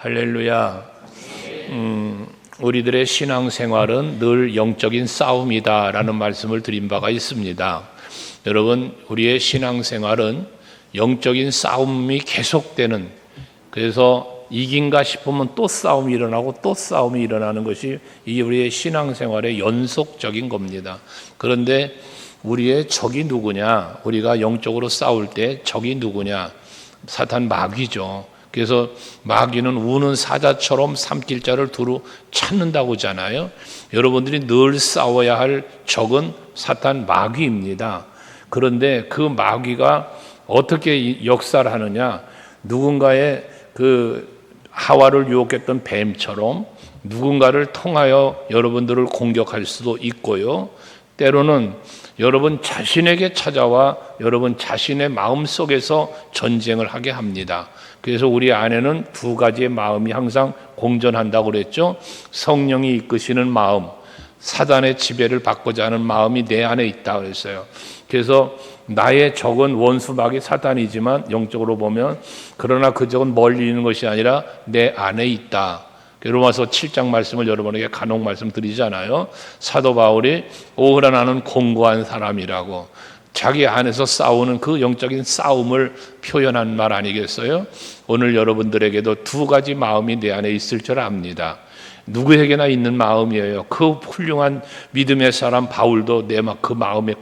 할렐루야. 음, 우리들의 신앙생활은 늘 영적인 싸움이다라는 말씀을 드린 바가 있습니다. 여러분, 우리의 신앙생활은 영적인 싸움이 계속되는 그래서 이긴가 싶으면 또 싸움이 일어나고 또 싸움이 일어나는 것이 이게 우리의 신앙생활의 연속적인 겁니다. 그런데 우리의 적이 누구냐? 우리가 영적으로 싸울 때 적이 누구냐? 사탄 마귀죠. 그래서 마귀는 우는 사자처럼 삼킬자를 두루 찾는다고 하잖아요. 여러분들이 늘 싸워야 할 적은 사탄 마귀입니다. 그런데 그 마귀가 어떻게 역사를 하느냐? 누군가의 그 하와를 유혹했던 뱀처럼 누군가를 통하여 여러분들을 공격할 수도 있고요. 때로는 여러분 자신에게 찾아와 여러분 자신의 마음 속에서 전쟁을 하게 합니다. 그래서 우리 안에는 두 가지의 마음이 항상 공존한다고 그랬죠. 성령이 이끄시는 마음, 사단의 지배를 받고자 하는 마음이 내 안에 있다 그랬어요. 그래서 나의 적은 원수막이 사탄이지만 영적으로 보면 그러나 그 적은 멀리 있는 것이 아니라 내 안에 있다. 로마서 7장 말씀을 여러분에게 간혹 말씀드리잖아요. 사도 바울이 오히려 나는 공고한 사람이라고 자기 안에서 싸우는 그 영적인 싸움을 표현한 말 아니겠어요? 오늘 여러분들에게도 두 가지 마음이 내 안에 있을 줄 압니다. 누구에게나 있는 마음이에요. 그 훌륭한 믿음의 사람 바울도 내 그 마음에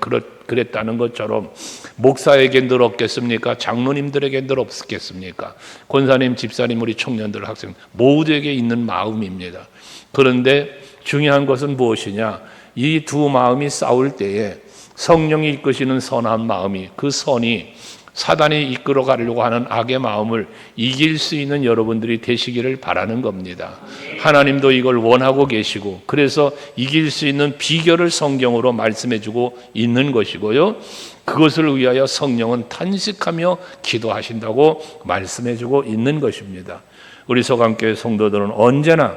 그랬다는 것처럼 목사에게 늘 없겠습니까? 장로님들에게 늘 없겠습니까? 권사님, 집사님, 우리 청년들, 학생 모두에게 있는 마음입니다. 그런데 중요한 것은 무엇이냐? 이 두 마음이 싸울 때에 성령이 이끄시는 선한 마음이 그 선이 사단이 이끌어 가려고 하는 악의 마음을 이길 수 있는 여러분들이 되시기를 바라는 겁니다. 하나님도 이걸 원하고 계시고 그래서 이길 수 있는 비결을 성경으로 말씀해 주고 있는 것이고요. 그것을 위하여 성령은 탄식하며 기도하신다고 말씀해 주고 있는 것입니다. 우리 소강교회 성도들은 언제나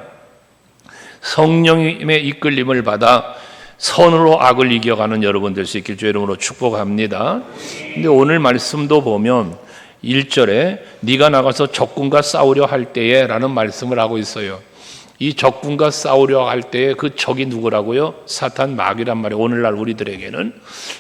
성령님의 이끌림을 받아 선으로 악을 이겨가는 여러분 될 수 있길 주 이름으로 축복합니다. 근데 오늘 말씀도 보면 1절에 네가 나가서 적군과 싸우려 할 때에 라는 말씀을 하고 있어요. 이 적군과 싸우려 할 때에 그 적이 누구라고요? 사탄 마귀란 말이에요. 오늘날 우리들에게는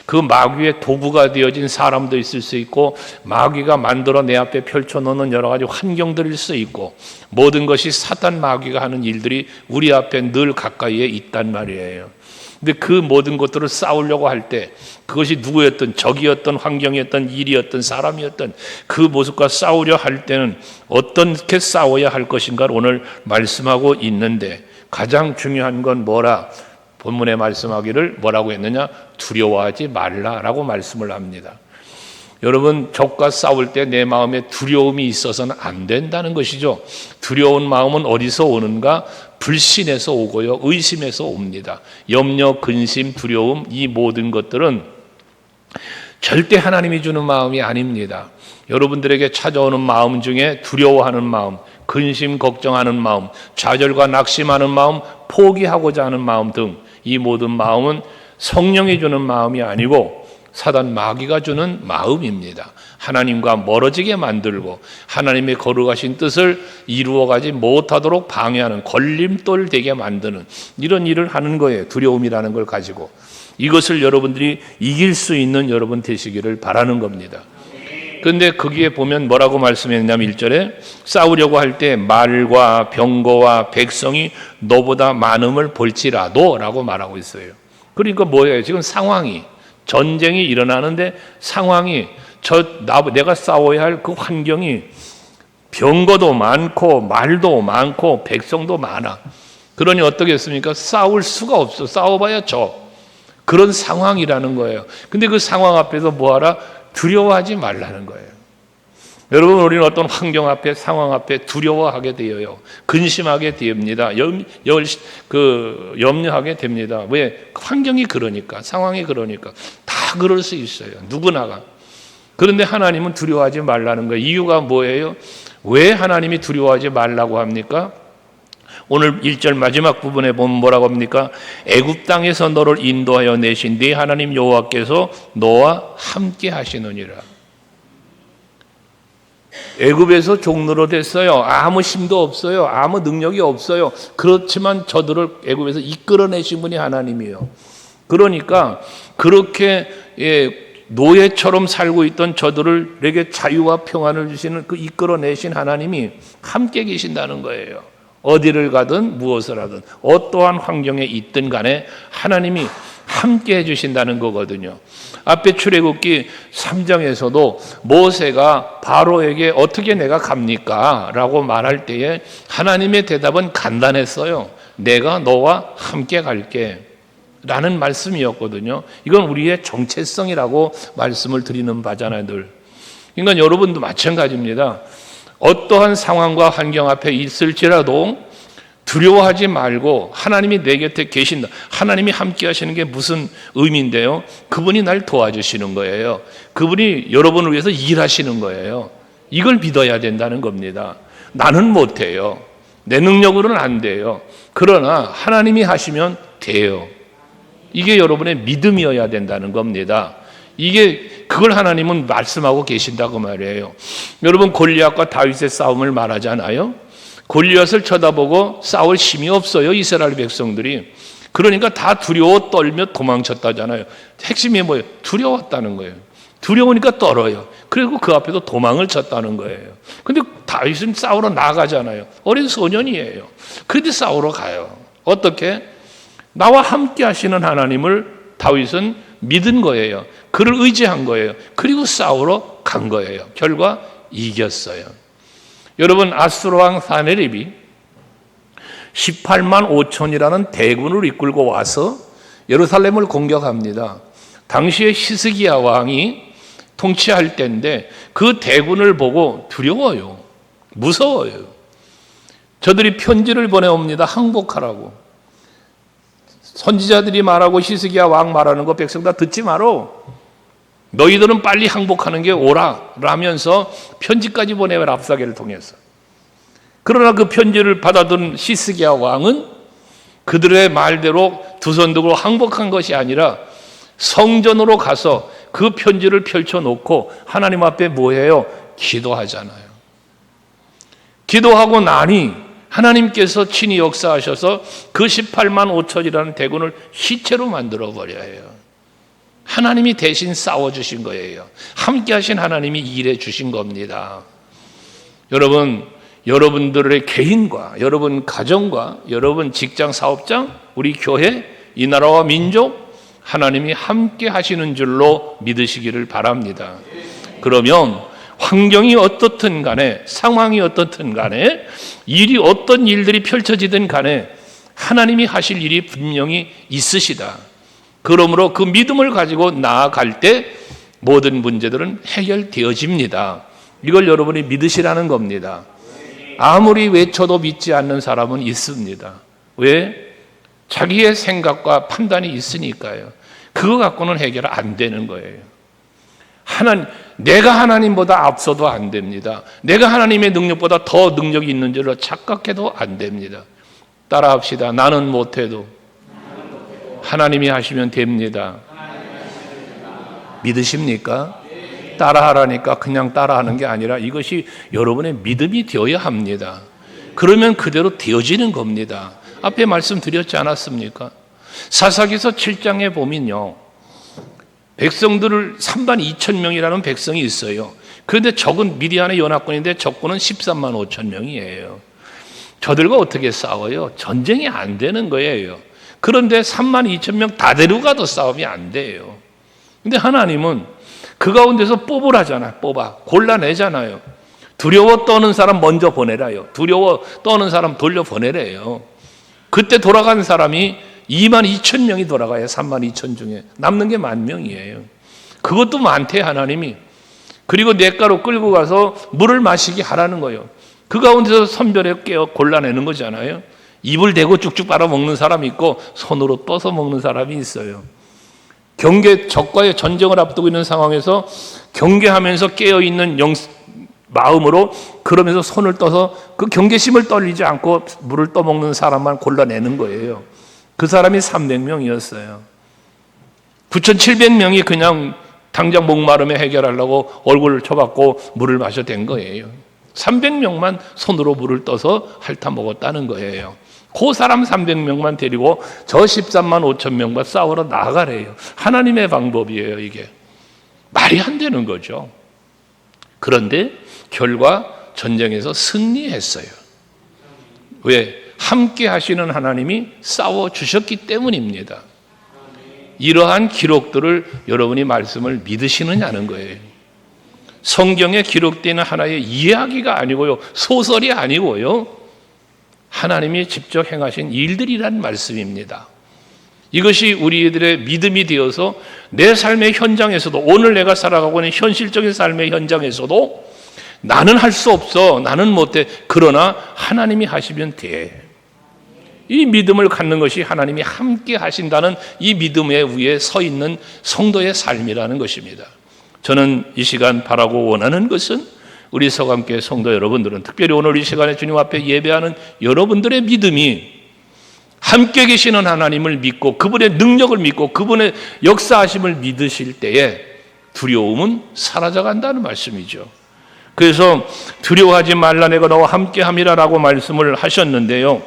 그 마귀의 도구가 되어진 사람도 있을 수 있고 마귀가 만들어 내 앞에 펼쳐놓는 여러 가지 환경들일 수 있고 모든 것이 사탄 마귀가 하는 일들이 우리 앞에 늘 가까이에 있단 말이에요. 근데 그 모든 것들을 싸우려고 할 때 그것이 누구였던 적이었던 환경이었던 일이었던 사람이었던 그 모습과 싸우려 할 때는 어떻게 싸워야 할 것인가를 오늘 말씀하고 있는데 가장 중요한 건 뭐라? 본문에 말씀하기를 뭐라고 했느냐? 두려워하지 말라라고 말씀을 합니다. 여러분 적과 싸울 때 내 마음에 두려움이 있어서는 안 된다는 것이죠. 두려운 마음은 어디서 오는가? 불신에서 오고요. 의심에서 옵니다. 염려, 근심, 두려움 이 모든 것들은 절대 하나님이 주는 마음이 아닙니다. 여러분들에게 찾아오는 마음 중에 두려워하는 마음, 근심, 걱정하는 마음, 좌절과 낙심하는 마음, 포기하고자 하는 마음 등 이 모든 마음은 성령이 주는 마음이 아니고 사단 마귀가 주는 마음입니다. 하나님과 멀어지게 만들고 하나님의 거룩하신 뜻을 이루어가지 못하도록 방해하는 걸림돌 되게 만드는 이런 일을 하는 거예요. 두려움이라는 걸 가지고 이것을 여러분들이 이길 수 있는 여러분 되시기를 바라는 겁니다. 근데 거기에 보면 뭐라고 말씀했냐면 1절에 싸우려고 할 때 말과 병거와 백성이 너보다 많음을 볼지라도 라고 말하고 있어요. 그러니까 뭐예요? 지금 상황이 전쟁이 일어나는데 상황이 저 나, 내가 싸워야 할 그 환경이 병거도 많고 말도 많고 백성도 많아. 그러니 어떻겠습니까? 싸울 수가 없어. 싸워봐야 져. 그런 상황이라는 거예요. 근데 그 상황 앞에서 뭐하라? 두려워하지 말라는 거예요. 여러분, 우리는 어떤 환경 앞에, 상황 앞에 두려워하게 되어요. 근심하게 됩니다. 염, 열, 그, 염려하게 됩니다. 왜? 환경이 그러니까, 상황이 그러니까. 다 그럴 수 있어요. 누구나가. 그런데 하나님은 두려워하지 말라는 거예요. 이유가 뭐예요? 왜 하나님이 두려워하지 말라고 합니까? 오늘 1절 마지막 부분에 보면 뭐라고 합니까? 애굽 땅에서 너를 인도하여 내신 네 하나님 여호와께서 너와 함께 하시느니라. 애굽에서 종로로 됐어요. 아무 힘도 없어요. 아무 능력이 없어요. 그렇지만 저들을 애굽에서 이끌어내신 분이 하나님이에요. 그러니까 그렇게 예, 노예처럼 살고 있던 저들을에게 자유와 평안을 주시는 그 이끌어내신 하나님이 함께 계신다는 거예요. 어디를 가든 무엇을 하든 어떠한 환경에 있든 간에 하나님이 함께 해 주신다는 거거든요. 앞에 출애굽기 3장에서도 모세가 바로에게 어떻게 내가 갑니까? 라고 말할 때에 하나님의 대답은 간단했어요. 내가 너와 함께 갈게. 라는 말씀이었거든요. 이건 우리의 정체성이라고 말씀을 드리는 바잖아요, 늘. 그러니까 여러분도 마찬가지입니다. 어떠한 상황과 환경 앞에 있을지라도 두려워하지 말고 하나님이 내 곁에 계신다. 하나님이 함께 하시는 게 무슨 의미인데요? 그분이 날 도와주시는 거예요. 그분이 여러분을 위해서 일하시는 거예요. 이걸 믿어야 된다는 겁니다. 나는 못해요. 내 능력으로는 안 돼요. 그러나 하나님이 하시면 돼요. 이게 여러분의 믿음이어야 된다는 겁니다. 이게 그걸 하나님은 말씀하고 계신다고 말이에요. 여러분 골리앗과 다윗의 싸움을 말하잖아요. 골리앗을 쳐다보고 싸울 힘이 없어요. 이스라엘 백성들이. 그러니까 다 두려워 떨며 도망쳤다잖아요. 핵심이 뭐예요? 두려웠다는 거예요. 두려우니까 떨어요. 그리고 그 앞에도 도망을 쳤다는 거예요. 근데 다윗은 싸우러 나가잖아요. 어린 소년이에요. 그런데 싸우러 가요. 어떻게? 나와 함께 하시는 하나님을 다윗은 믿은 거예요. 그를 의지한 거예요. 그리고 싸우러 간 거예요. 결과 이겼어요. 여러분 아수르 왕 사네립이 18만 5천이라는 대군을 이끌고 와서 예루살렘을 공격합니다. 당시에 히스기야 왕이 통치할 때인데 그 대군을 보고 두려워요. 무서워요. 저들이 편지를 보내옵니다. 항복하라고. 선지자들이 말하고 히스기야 왕 말하는 거 백성 다 듣지 마라. 너희들은 빨리 항복하는 게 옳아 라면서 편지까지 보내요 랍사게를 통해서. 그러나 그 편지를 받아든 히스기야 왕은 그들의 말대로 두 손 들고 항복한 것이 아니라 성전으로 가서 그 편지를 펼쳐놓고 하나님 앞에 뭐해요? 기도하잖아요. 기도하고 나니 하나님께서 친히 역사하셔서 그 18만 5천이라는 대군을 시체로 만들어 버려요. 하나님이 대신 싸워 주신 거예요. 함께 하신 하나님이 일해 주신 겁니다. 여러분, 여러분들의 개인과 여러분 가정과 여러분 직장 사업장, 우리 교회, 이 나라와 민족, 하나님이 함께 하시는 줄로 믿으시기를 바랍니다. 그러면 환경이 어떻든 간에 상황이 어떻든 간에 일이 어떤 일들이 펼쳐지든 간에 하나님이 하실 일이 분명히 있으시다. 그러므로 그 믿음을 가지고 나아갈 때 모든 문제들은 해결되어집니다. 이걸 여러분이 믿으시라는 겁니다. 아무리 외쳐도 믿지 않는 사람은 있습니다. 왜? 자기의 생각과 판단이 있으니까요. 그거 갖고는 해결 안 되는 거예요. 하나님, 내가 하나님보다 앞서도 안 됩니다. 내가 하나님의 능력보다 더 능력이 있는 줄로 착각해도 안 됩니다. 따라 합시다. 나는 못해도 하나님이 하시면 됩니다. 믿으십니까? 따라하라니까 그냥 따라하는 게 아니라 이것이 여러분의 믿음이 되어야 합니다. 그러면 그대로 되어지는 겁니다. 앞에 말씀드렸지 않았습니까? 사사기서 7장에 보면요. 백성들을 3만 2천 명이라는 백성이 있어요. 그런데 적은 미디안의 연합군인데 적군은 13만 5천 명이에요. 저들과 어떻게 싸워요? 전쟁이 안 되는 거예요. 그런데 3만 2천 명 다 데려가도 싸움이 안 돼요. 근데 하나님은 그 가운데서 뽑으라잖아요. 뽑아. 골라내잖아요. 두려워 떠는 사람 먼저 보내라요. 두려워 떠는 사람 돌려 보내래요. 그때 돌아간 사람이 2만 2천 명이 돌아가요. 3만 2천 중에. 남는 게 만 명이에요. 그것도 많대, 하나님이. 그리고 냇가로 끌고 가서 물을 마시게 하라는 거예요. 그 가운데서 선별해 깨어 골라내는 거잖아요. 입을 대고 쭉쭉 빨아먹는 사람이 있고 손으로 떠서 먹는 사람이 있어요. 경계 적과의 전쟁을 앞두고 있는 상황에서 경계하면서 깨어 있는 영 마음으로 그러면서 손을 떠서 그 경계심을 떨리지 않고 물을 떠먹는 사람만 골라내는 거예요. 그 사람이 300명이었어요. 9,700명이 그냥 당장 목마름에 해결하려고 얼굴을 쳐박고 물을 마셔 댄 거예요. 300명만 손으로 물을 떠서 핥아 먹었다는 거예요. 그 사람 300명만 데리고 저 13만 5천 명과 싸우러 나가래요. 하나님의 방법이에요, 이게. 말이 안 되는 거죠. 그런데 결과 전쟁에서 승리했어요. 왜? 함께 하시는 하나님이 싸워 주셨기 때문입니다. 이러한 기록들을 여러분이 말씀을 믿으시느냐는 거예요. 성경에 기록되는 하나의 이야기가 아니고요. 소설이 아니고요. 하나님이 직접 행하신 일들이란 말씀입니다. 이것이 우리들의 믿음이 되어서 내 삶의 현장에서도 오늘 내가 살아가고 있는 현실적인 삶의 현장에서도 나는 할 수 없어. 나는 못해. 그러나 하나님이 하시면 돼. 이 믿음을 갖는 것이 하나님이 함께 하신다는 이 믿음의 위에 서 있는 성도의 삶이라는 것입니다. 저는 이 시간 바라고 원하는 것은 우리 서감계 성도 여러분들은 특별히 오늘 이 시간에 주님 앞에 예배하는 여러분들의 믿음이 함께 계시는 하나님을 믿고 그분의 능력을 믿고 그분의 역사하심을 믿으실 때에 두려움은 사라져 간다는 말씀이죠. 그래서 두려워하지 말라 내가 너와 함께 함이라라고 말씀을 하셨는데요.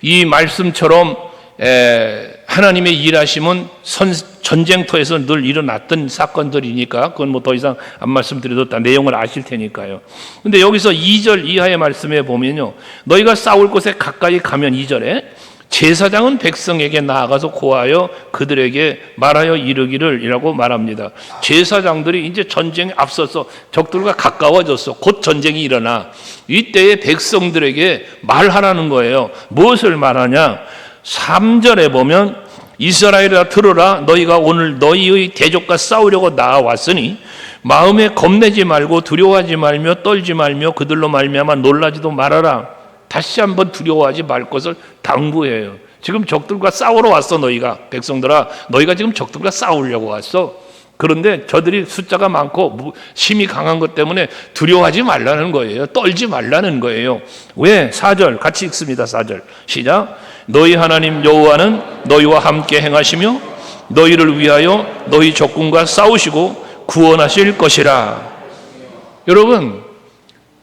이 말씀처럼 에, 하나님의 일하심은 선, 전쟁터에서 늘 일어났던 사건들이니까 그건 뭐 더 이상 안 말씀드려도 다 내용을 아실 테니까요. 근데 여기서 2절 이하의 말씀에 보면요. 너희가 싸울 곳에 가까이 가면 2절에 제사장은 백성에게 나아가서 고하여 그들에게 말하여 이르기를 이라고 말합니다. 제사장들이 이제 전쟁에 앞서서 적들과 가까워졌어. 곧 전쟁이 일어나. 이때에 백성들에게 말하라는 거예요. 무엇을 말하냐? 3절에 보면 이스라엘아 들으라 너희가 오늘 너희의 대적과 싸우려고 나왔으니 마음에 겁내지 말고 두려워하지 말며 떨지 말며 그들로 말미암아 놀라지도 말아라. 다시 한번 두려워하지 말 것을 당부해요. 지금 적들과 싸우러 왔어 너희가 백성들아 너희가 지금 적들과 싸우려고 왔어. 그런데 저들이 숫자가 많고 힘이 강한 것 때문에 두려워하지 말라는 거예요. 떨지 말라는 거예요. 왜? 4절 같이 읽습니다. 4절 시작. 너희 하나님 여호와는 너희와 함께 행하시며 너희를 위하여 너희 적군과 싸우시고 구원하실 것이라. 여러분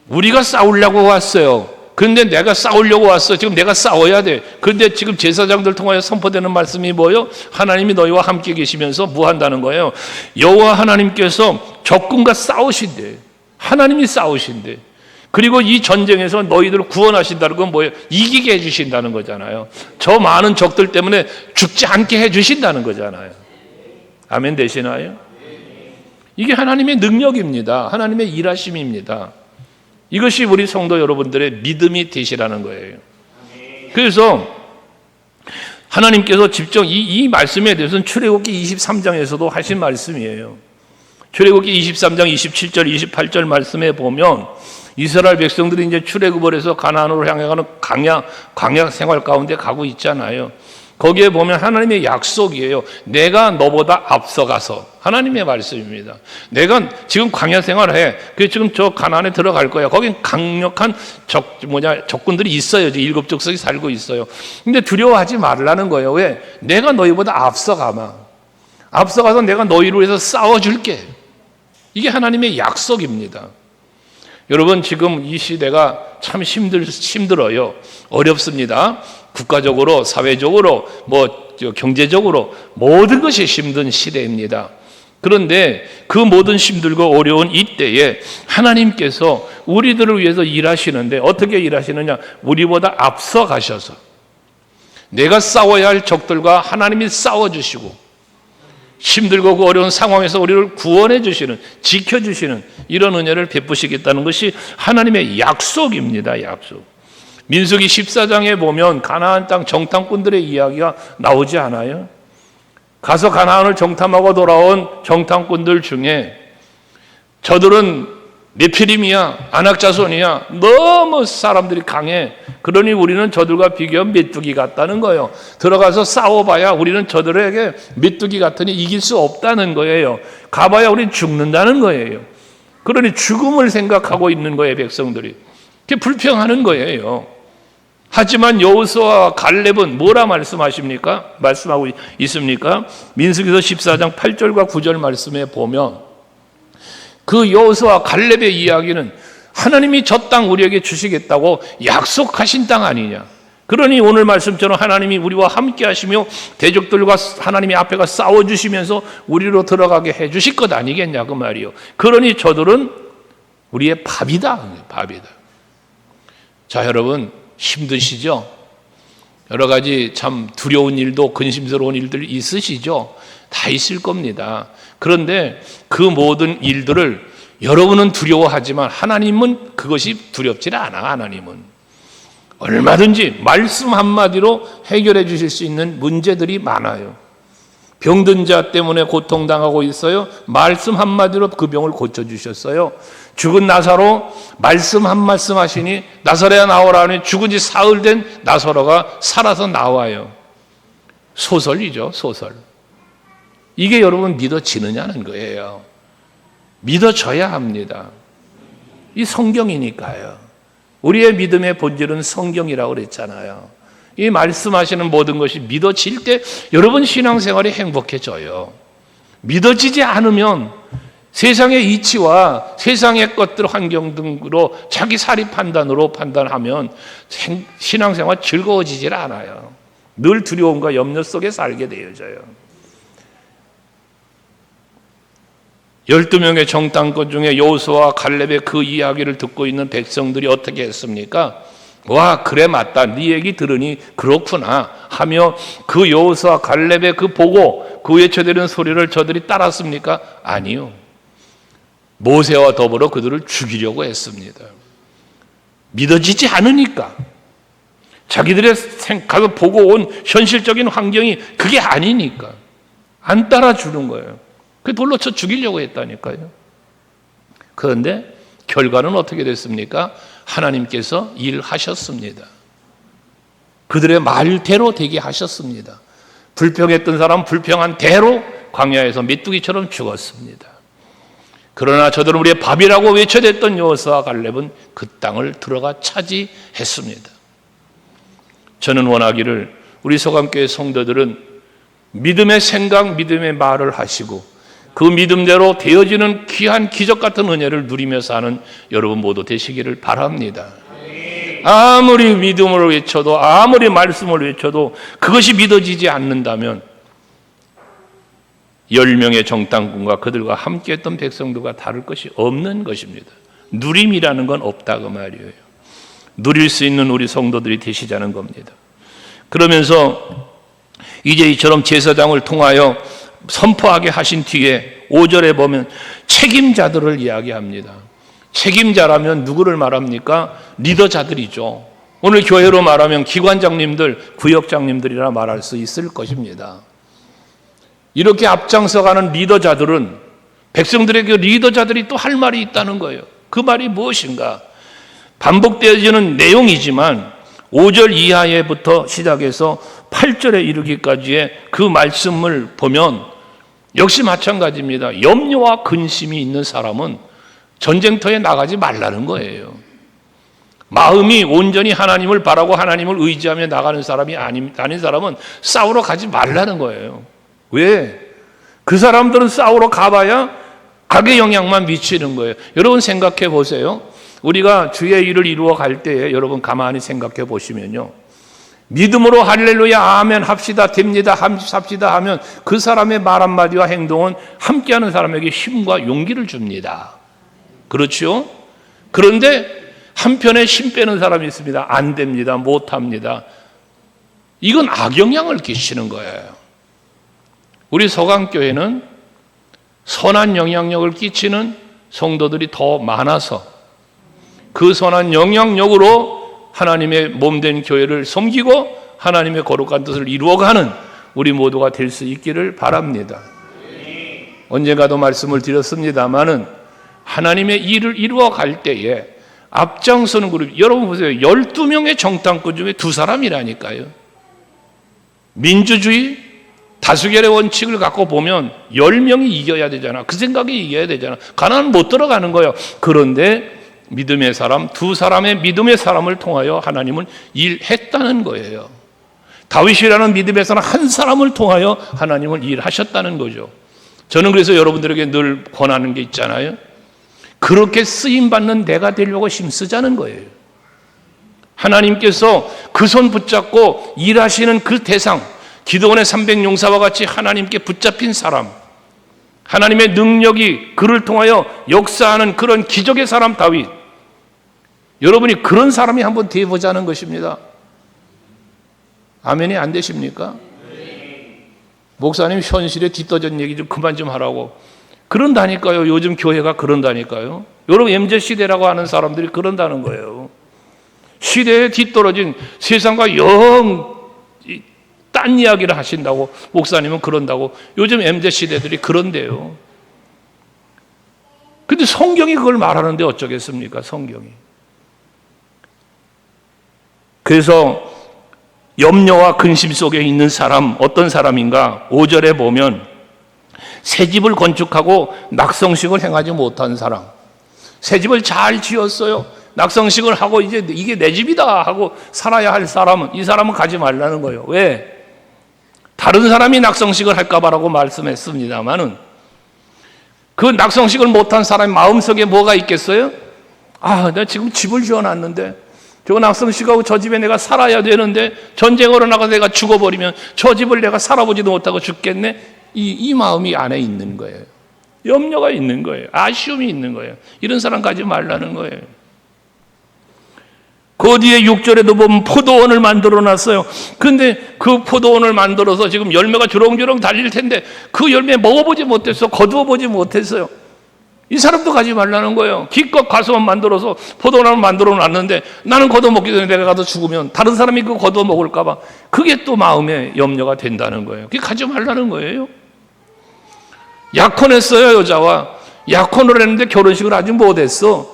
우리가 싸우려고 왔어요. 그런데 내가 싸우려고 왔어. 지금 내가 싸워야 돼. 그런데 지금 제사장들 통하여 선포되는 말씀이 뭐요? 하나님이 너희와 함께 계시면서 뭐 한다는 거예요? 여호와 하나님께서 적군과 싸우신대. 하나님이 싸우신대. 그리고 이 전쟁에서 너희들을 구원하신다는 건 뭐예요? 이기게 해주신다는 거잖아요. 저 많은 적들 때문에 죽지 않게 해주신다는 거잖아요. 아멘 되시나요? 이게 하나님의 능력입니다. 하나님의 일하심입니다. 이것이 우리 성도 여러분들의 믿음이 되시라는 거예요. 그래서 하나님께서 직접 이, 이 말씀에 대해서는 출애굽기 23장에서도 하신 말씀이에요. 출애굽기 23장 27절 28절 말씀에 보면 이스라엘 백성들이 이제 출애굽을 해서 가나안으로 향해 가는 강야 광야 생활 가운데 가고 있잖아요. 거기에 보면 하나님의 약속이에요. 내가 너보다 앞서가서 하나님의 말씀입니다. 내가 지금 광야 생활해. 그 지금 저 가나안에 들어갈 거야. 거긴 강력한 적 뭐냐 적군들이 있어요. 일곱 족속이 살고 있어요. 근데 두려워하지 말라는 거예요. 왜? 내가 너희보다 앞서가마. 앞서가서 내가 너희를 위해서 싸워줄게. 이게 하나님의 약속입니다. 여러분 지금 이 시대가 참 힘들 힘들어요. 어렵습니다. 국가적으로, 사회적으로, 뭐 경제적으로 모든 것이 힘든 시대입니다. 그런데 그 모든 힘들고 어려운 이때에 하나님께서 우리들을 위해서 일하시는데 어떻게 일하시느냐? 우리보다 앞서 가셔서 내가 싸워야 할 적들과 하나님이 싸워 주시고 힘들고 그 어려운 상황에서 우리를 구원해 주시는, 지켜 주시는 이런 은혜를 베푸시겠다는 것이 하나님의 약속입니다. 약속. 민수기 14장에 보면 가나안 땅 정탐꾼들의 이야기가 나오지 않아요? 가서 가나안을 정탐하고 돌아온 정탐꾼들 중에 저들은 네피림이야, 안악자손이야. 너무 사람들이 강해. 그러니 우리는 저들과 비교하면 메뚜기 같다는 거예요. 들어가서 싸워봐야 우리는 저들에게 메뚜기 같으니 이길 수 없다는 거예요. 가봐야 우리는 죽는다는 거예요. 그러니 죽음을 생각하고 있는 거예요, 백성들이. 그게 불평하는 거예요. 하지만 여호수아와 갈렙은 뭐라 말씀하십니까? 말씀하고 있습니까? 민수기서 14장 8절과 9절 말씀에 보면 그 여호수아 갈렙의 이야기는 하나님이 저 땅 우리에게 주시겠다고 약속하신 땅 아니냐. 그러니 오늘 말씀처럼 하나님이 우리와 함께 하시며 대적들과 하나님의 앞에가 싸워 주시면서 우리로 들어가게 해 주실 것 아니겠냐 그 말이요. 그러니 저들은 우리의 밥이다. 밥이다. 자, 여러분 힘드시죠? 여러 가지 참 두려운 일도 근심스러운 일들 있으시죠? 다 있을 겁니다. 그런데 그 모든 일들을 여러분은 두려워하지만 하나님은 그것이 두렵지 않아, 하나님은. 얼마든지 말씀 한마디로 해결해 주실 수 있는 문제들이 많아요. 병든 자 때문에 고통당하고 있어요. 말씀 한마디로 그 병을 고쳐주셨어요. 죽은 나사로 말씀 한 말씀 하시니 나사로야 나오라니 죽은 지 사흘 된 나사로가 살아서 나와요. 소설이죠, 소설. 이게 여러분 믿어지느냐는 거예요. 믿어져야 합니다. 이 성경이니까요. 우리의 믿음의 본질은 성경이라고 그랬잖아요. 이 말씀하시는 모든 것이 믿어질 때 여러분 신앙생활이 행복해져요. 믿어지지 않으면 세상의 이치와 세상의 것들 환경 등으로 자기 사리 판단으로 판단하면 신앙생활 즐거워지질 않아요. 늘 두려움과 염려 속에 살게 되어져요. 12명의 정탐권 중에 여호수와 갈렙의 그 이야기를 듣고 있는 백성들이 어떻게 했습니까? 와 그래 맞다 네 얘기 들으니 그렇구나 하며 그 여호수와 갈렙의 그 보고 그 외쳐대는 소리를 저들이 따랐습니까? 아니요. 모세와 더불어 그들을 죽이려고 했습니다. 믿어지지 않으니까 자기들의 생각을 보고 온 현실적인 환경이 그게 아니니까 안 따라주는 거예요. 그 돌로 쳐 죽이려고 했다니까요. 그런데 결과는 어떻게 됐습니까? 하나님께서 일하셨습니다. 그들의 말대로 되게 하셨습니다. 불평했던 사람 불평한 대로 광야에서 메뚜기처럼 죽었습니다. 그러나 저들은 우리의 밥이라고 외쳐댔던 여호수아 갈렙은 그 땅을 들어가 차지했습니다. 저는 원하기를 우리 소감교회 성도들은 믿음의 생각, 믿음의 말을 하시고 그 믿음대로 되어지는 귀한 기적 같은 은혜를 누리며 사는 여러분 모두 되시기를 바랍니다. 아무리 믿음으로 외쳐도 아무리 말씀을 외쳐도 그것이 믿어지지 않는다면 열 명의 정탐꾼과 그들과 함께 했던 백성들과 다를 것이 없는 것입니다. 누림이라는 건 없다 그 말이에요. 누릴 수 있는 우리 성도들이 되시자는 겁니다. 그러면서 이제 이처럼 제사장을 통하여 선포하게 하신 뒤에 5절에 보면 책임자들을 이야기합니다. 책임자라면 누구를 말합니까? 리더자들이죠. 오늘 교회로 말하면 기관장님들, 구역장님들이라 말할 수 있을 것입니다. 이렇게 앞장서가는 리더자들은 백성들에게 리더자들이 또 할 말이 있다는 거예요. 그 말이 무엇인가? 반복되어지는 내용이지만 5절 이하에부터 시작해서 8절에 이르기까지의 그 말씀을 보면 역시 마찬가지입니다. 염려와 근심이 있는 사람은 전쟁터에 나가지 말라는 거예요. 마음이 온전히 하나님을 바라고 하나님을 의지하며 나가는 사람이 아닌, 사람은 싸우러 가지 말라는 거예요. 왜? 그 사람들은 싸우러 가봐야 악의 영향만 미치는 거예요. 여러분 생각해 보세요. 우리가 주의 일을 이루어 갈 때에 여러분 가만히 생각해 보시면요. 믿음으로 할렐루야 아멘 합시다 됩니다 합시다 하면 그 사람의 말 한마디와 행동은 함께하는 사람에게 힘과 용기를 줍니다. 그렇죠? 그런데 한편에 힘 빼는 사람이 있습니다. 안 됩니다. 못 합니다. 이건 악영향을 끼치는 거예요. 우리 서강교회는 선한 영향력을 끼치는 성도들이 더 많아서 그 선한 영향력으로 하나님의 몸된 교회를 섬기고 하나님의 거룩한 뜻을 이루어가는 우리 모두가 될 수 있기를 바랍니다. 언젠가도 말씀을 드렸습니다마는 하나님의 일을 이루어 갈 때에 앞장서는 그룹 여러분 보세요. 12명의 정탐꾼 중에 두 사람이라니까요. 민주주의 다수결의 원칙을 갖고 보면 10명이 이겨야 되잖아. 그 생각에 이겨야 되잖아. 가난은 못 들어가는 거예요. 그런데 믿음의 사람, 두 사람의 믿음의 사람을 통하여 하나님은 일했다는 거예요. 다윗이라는 믿음의 사람 한 사람을 통하여 하나님은 일하셨다는 거죠. 저는 그래서 여러분들에게 늘 권하는 게 있잖아요. 그렇게 쓰임 받는 내가 되려고 힘쓰자는 거예요. 하나님께서 그 손 붙잡고 일하시는 그 대상, 기도원의 300용사와 같이 하나님께 붙잡힌 사람, 하나님의 능력이 그를 통하여 역사하는 그런 기적의 사람 다윗. 여러분이 그런 사람이 한번 되어 보자는 것입니다. 아멘이 안 되십니까? 목사님 현실에 뒤떠진 얘기 좀 그만 좀 하라고. 그런다니까요. 요즘 교회가 그런다니까요. 여러분 MZ 시대라고 하는 사람들이 그런다는 거예요. 시대에 뒤떨어진 세상과 영 딴 이야기를 하신다고 목사님은 그런다고 요즘 MZ 시대들이 그런데요. 근데 성경이 그걸 말하는데 어쩌겠습니까? 성경이. 그래서 염려와 근심 속에 있는 사람 어떤 사람인가? 5절에 보면 새 집을 건축하고 낙성식을 행하지 못한 사람. 새 집을 잘 지었어요. 낙성식을 하고 이제 이게 내 집이다 하고 살아야 할 사람은 이 사람은 가지 말라는 거예요. 왜? 다른 사람이 낙성식을 할까 봐라고 말씀했습니다만은 그 낙성식을 못한 사람의 마음속에 뭐가 있겠어요? 아, 내가 지금 집을 지어놨는데 저 낙성식하고 저 집에 내가 살아야 되는데 전쟁으로 나가 내가 죽어버리면 저 집을 내가 살아보지도 못하고 죽겠네. 이, 이 마음이 안에 있는 거예요. 염려가 있는 거예요. 아쉬움이 있는 거예요. 이런 사람 가지 말라는 거예요. 그 뒤에 6절에도 보면 포도원을 만들어 놨어요. 근데 그 포도원을 만들어서 지금 열매가 주렁주렁 달릴 텐데 그 열매 먹어보지 못했어. 거두어 보지 못했어요. 이 사람도 가지 말라는 거예요. 기껏 가수원 만들어서 포도원을 만들어 놨는데 나는 거둬 먹기 전에 내가 가서 죽으면 다른 사람이 그거 거둬 먹을까봐 그게 또 마음에 염려가 된다는 거예요. 그게 가지 말라는 거예요. 약혼했어요, 여자와. 약혼을 했는데 결혼식을 아직 못했어.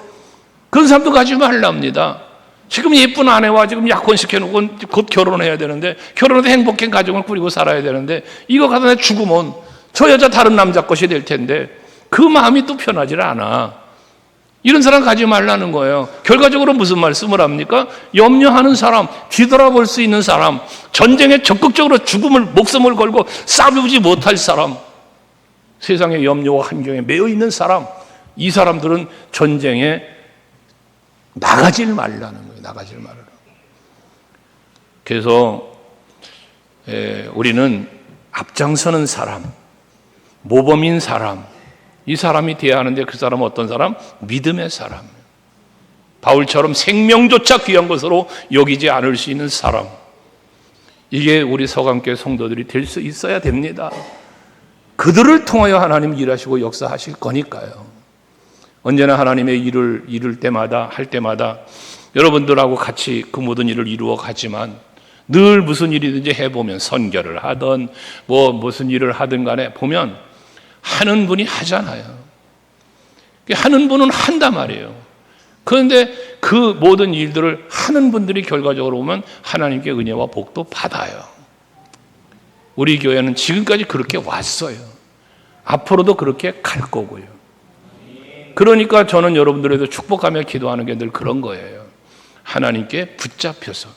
그런 사람도 가지 말랍니다. 지금 예쁜 아내와 지금 약혼시켜놓고 곧 결혼해야 되는데 결혼해도 행복한 가정을 꾸리고 살아야 되는데 이거 가다 내 죽으면 저 여자 다른 남자 것이 될 텐데 그 마음이 또 편하질 않아. 이런 사람 가지 말라는 거예요. 결과적으로 무슨 말씀을 합니까? 염려하는 사람, 뒤돌아볼 수 있는 사람, 전쟁에 적극적으로 죽음을, 목숨을 걸고 싸우지 못할 사람, 세상의 염려와 환경에 매여 있는 사람, 이 사람들은 전쟁에 나가질 말라는 거예요. 나가질 말라는 그래서 에, 우리는 앞장서는 사람, 모범인 사람, 이 사람이 돼야 하는데 그 사람은 어떤 사람? 믿음의 사람. 바울처럼 생명조차 귀한 것으로 여기지 않을 수 있는 사람. 이게 우리 서강교회 성도들이 될 수 있어야 됩니다. 그들을 통하여 하나님 일하시고 역사하실 거니까요. 언제나 하나님의 일을 이룰 때마다 할 때마다 여러분들하고 같이 그 모든 일을 이루어 가지만 늘 무슨 일이든지 해보면 선교를 하든 뭐 무슨 일을 하든 간에 보면 하는 분이 하잖아요. 하는 분은 한단 말이에요. 그런데 그 모든 일들을 하는 분들이 결과적으로 보면 하나님께 은혜와 복도 받아요. 우리 교회는 지금까지 그렇게 왔어요. 앞으로도 그렇게 갈 거고요. 그러니까 저는 여러분들에도 축복하며 기도하는 게 늘 그런 거예요. 하나님께 붙잡혀서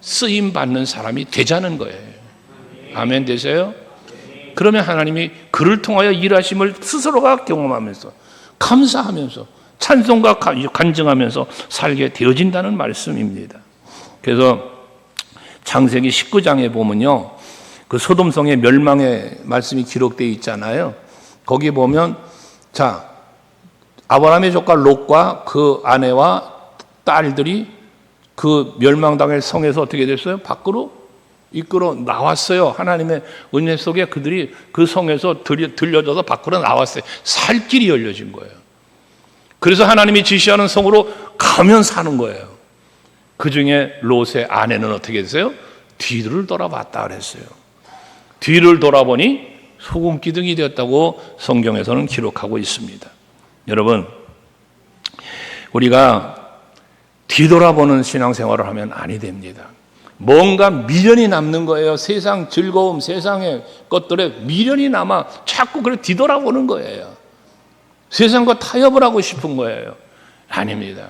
쓰임 받는 사람이 되자는 거예요. 아멘 되세요? 그러면 하나님이 그를 통하여 일하심을 스스로가 경험하면서 감사하면서 찬송과 간증하면서 살게 되어진다는 말씀입니다. 그래서 창세기 19장에 보면요. 그 소돔성의 멸망의 말씀이 기록되어 있잖아요. 거기 보면 자 아브라함의 조카 롯과 그 아내와 딸들이 그 멸망당할 성에서 어떻게 됐어요? 밖으로 이끌어 나왔어요. 하나님의 은혜 속에 그들이 그 성에서 들려, 들려 져서 밖으로 나왔어요. 살 길이 열려진 거예요. 그래서 하나님이 지시하는 성으로 가면 사는 거예요. 그 중에 롯의 아내는 어떻게 됐어요? 뒤를 돌아봤다 그랬어요. 뒤를 돌아보니 소금 기둥이 되었다고 성경에서는 기록하고 있습니다. 여러분, 우리가 뒤돌아보는 신앙생활을 하면 아니 됩니다. 뭔가 미련이 남는 거예요. 세상 즐거움, 세상의 것들에 미련이 남아 자꾸 그래 뒤돌아보는 거예요. 세상과 타협을 하고 싶은 거예요. 아닙니다.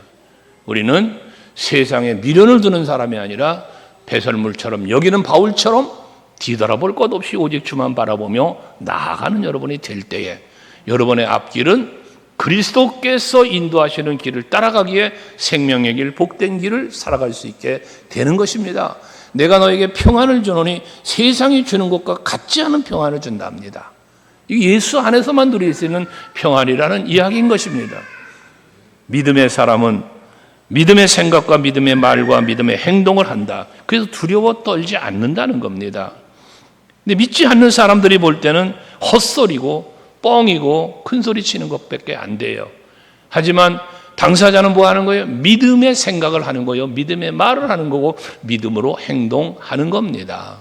우리는 세상에 미련을 두는 사람이 아니라 배설물처럼 여기는 바울처럼 뒤돌아볼 것 없이 오직 주만 바라보며 나아가는 여러분이 될 때에 여러분의 앞길은 그리스도께서 인도하시는 길을 따라가기에 생명의 길, 복된 길을 살아갈 수 있게 되는 것입니다. 내가 너에게 평안을 주노니 세상이 주는 것과 같지 않은 평안을 준답니다. 이 예수 안에서만 누릴 수 있는 평안이라는 이야기인 것입니다. 믿음의 사람은 믿음의 생각과 믿음의 말과 믿음의 행동을 한다. 그래서 두려워 떨지 않는다는 겁니다. 근데 믿지 않는 사람들이 볼 때는 헛소리고 뻥이고 큰 소리 치는 것밖에 안 돼요. 하지만 당사자는 뭐 하는 거예요? 믿음의 생각을 하는 거예요. 믿음의 말을 하는 거고 믿음으로 행동하는 겁니다.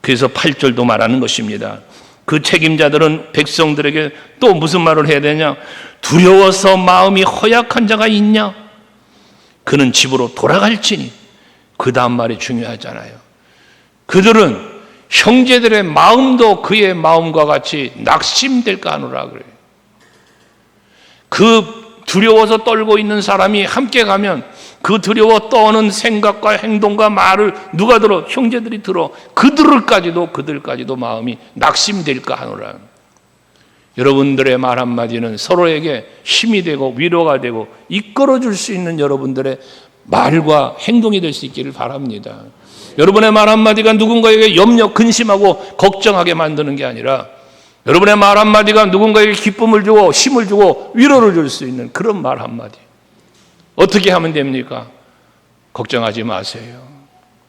그래서 8절도 말하는 것입니다. 그 책임자들은 백성들에게 또 무슨 말을 해야 되냐? 두려워서 마음이 허약한 자가 있냐? 그는 집으로 돌아갈지니 그 다음 말이 중요하잖아요. 그들은 형제들의 마음도 그의 마음과 같이 낙심될까 하노라 그래요. 그 두려워서 떨고 있는 사람이 함께 가면 그 두려워 떠는 생각과 행동과 말을 누가 들어? 형제들이 들어. 그들까지도 그들까지도 마음이 낙심될까 하노라. 여러분들의 말 한마디는 서로에게 힘이 되고 위로가 되고 이끌어 줄 수 있는 여러분들의 말과 행동이 될 수 있기를 바랍니다. 여러분의 말 한마디가 누군가에게 염려, 근심하고 걱정하게 만드는 게 아니라 여러분의 말 한마디가 누군가에게 기쁨을 주고 힘을 주고 위로를 줄 수 있는 그런 말 한마디. 어떻게 하면 됩니까? 걱정하지 마세요.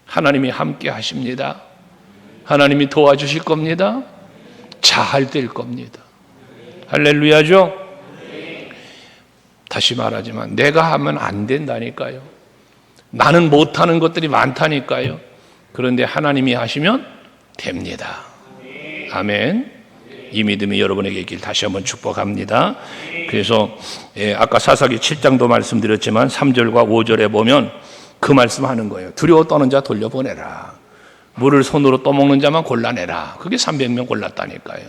하나님이 함께 하십니다. 하나님이 도와주실 겁니다. 잘 될 겁니다. 할렐루야죠? 다시 말하지만 내가 하면 안 된다니까요. 나는 못하는 것들이 많다니까요. 그런데 하나님이 하시면 됩니다. 아멘. 이 믿음이 여러분에게 있길 다시 한번 축복합니다. 그래서 예, 아까 사사기 7장도 말씀드렸지만 3절과 5절에 보면 그 말씀하는 거예요. 두려워 떠는 자 돌려보내라. 물을 손으로 떠먹는 자만 골라내라. 그게 300명 골랐다니까요.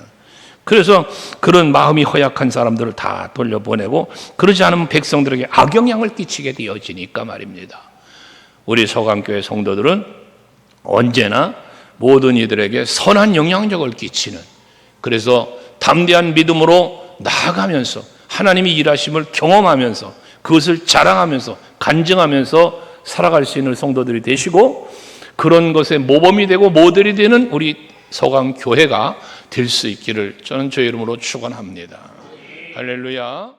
그래서 그런 마음이 허약한 사람들을 다 돌려보내고 그러지 않으면 백성들에게 악영향을 끼치게 되어지니까 말입니다. 우리 서강교회 성도들은 언제나 모든 이들에게 선한 영향력을 끼치는 그래서 담대한 믿음으로 나아가면서 하나님이 일하심을 경험하면서 그것을 자랑하면서 간증하면서 살아갈 수 있는 성도들이 되시고 그런 것에 모범이 되고 모델이 되는 우리 서강 교회가 될 수 있기를 저는 저 이름으로 축원합니다. 할렐루야.